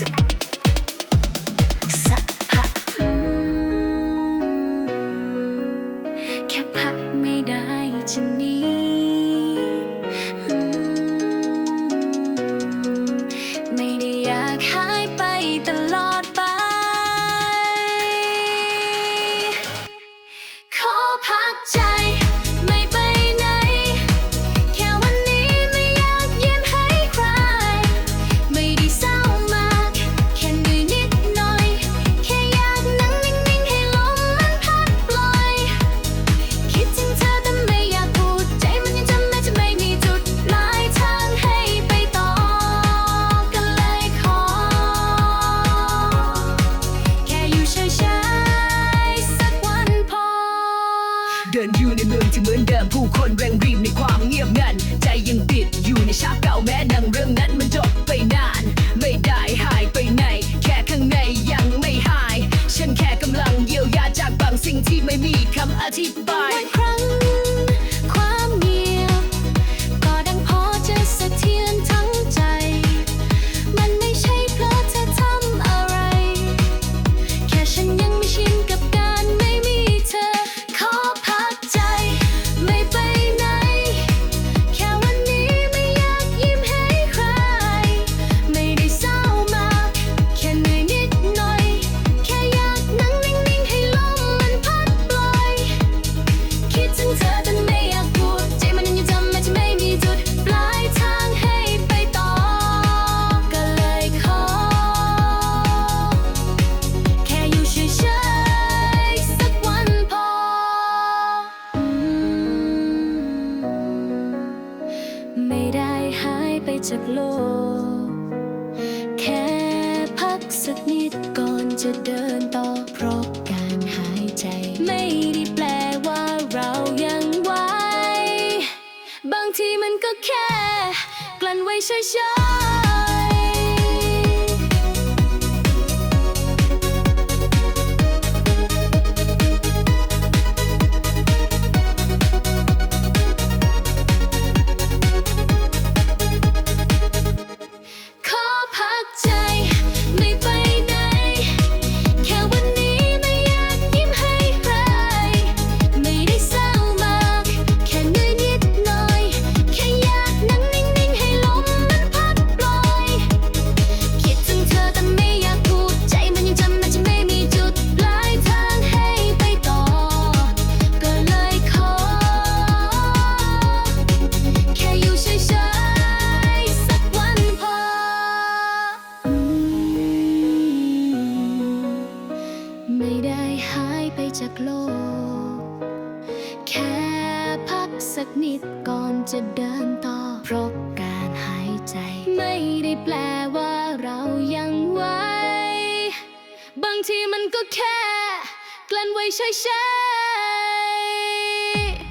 Mix. เดินอยู่ในเมืองที่เหมือนเดิมผู้คนเร่งรีบในความเงียบงัน ใจยังติดอยู่ในฉากเก่าแม้หนังเรื่องนั้นมันจบไปนาน ไม่ได้หายไปไหน แค่ข้างในยังไม่หาย ฉันแค่กำลังเยียวยาจากบางสิ่งที่ไม่มีคำอธิบาย จากโลก แค่พักสักนิดก่อนจะเดินต่อเพราะการหายใจ ไม่ได้แปลว่าเรายังไหวบางทีมันก็แค่ กลั้นไว้เฉยักนิดก่อนจะเดินต่อ เพราะการหายใจ ไม่ได้แปลว่าเรายังไหวบางทีมันก็แค่ กลั้นไว้เฉยๆ